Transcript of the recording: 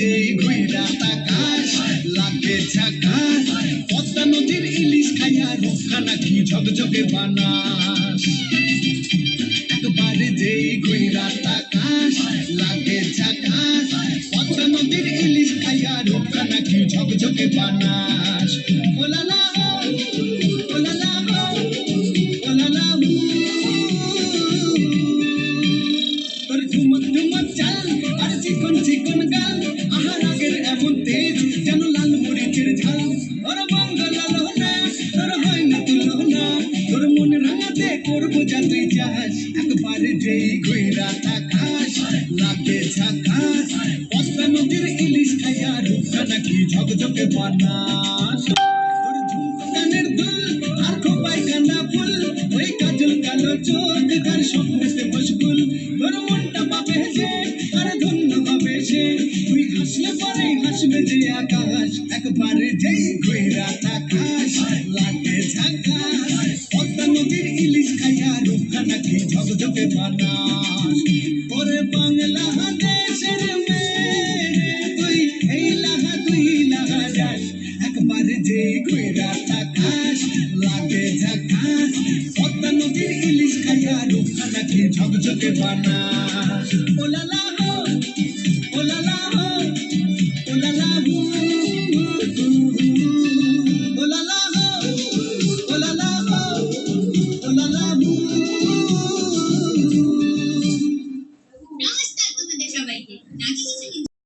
যেই ঘুইরা তাকাস লাগে ঝাকাস পদ্মা নদীর ইলিশ খাইয়া রক্ষা নাকি ঝকঝকে বানাস একবার যেই ঘুইরা তাকাস লাগে ঝাকাস পদ্মা নদীর ইলিশ খাইয়া রক্ষা নাকি ঝকঝকে বানাস চিকন গাল আহার আগের এমন তেজ, যেন লাল মরিচের ঝাল। তোর মঙ্গল না, তোর হয় না তুলনা তোর মন রাঙাতে করব যা তুই চাস। একবার যেই ঘুইরা তাকাস লাগে ঝাকাস পদ্মা নদীর ইলিশ খাইয়া রূপটা নাকি ঝকঝকে বানাস। তোর দুল আর খোপায় কান্না ফুল, ওই কাজল কালো চোখ তার স্বপ্নেতে মশগুল। তোর মনটা পাবে পরে আকাশ, একবারে যেই ঘুইরা তাকাস লাগে ঝাকাস পদ্মা নদীর ইলিশ খাইয়া রূপটা নাকি ঝকঝকে বানাস ওরে বাংলা দেশের মেয়ে তুই এই লাগা তুই লাগা যাস। একবার যে ঘুইরা তাকাস লাগে ঝাকাস পদ্মা নদীর ইলিশ খাইয়া রূপটা নাকি ঝকঝকে বানা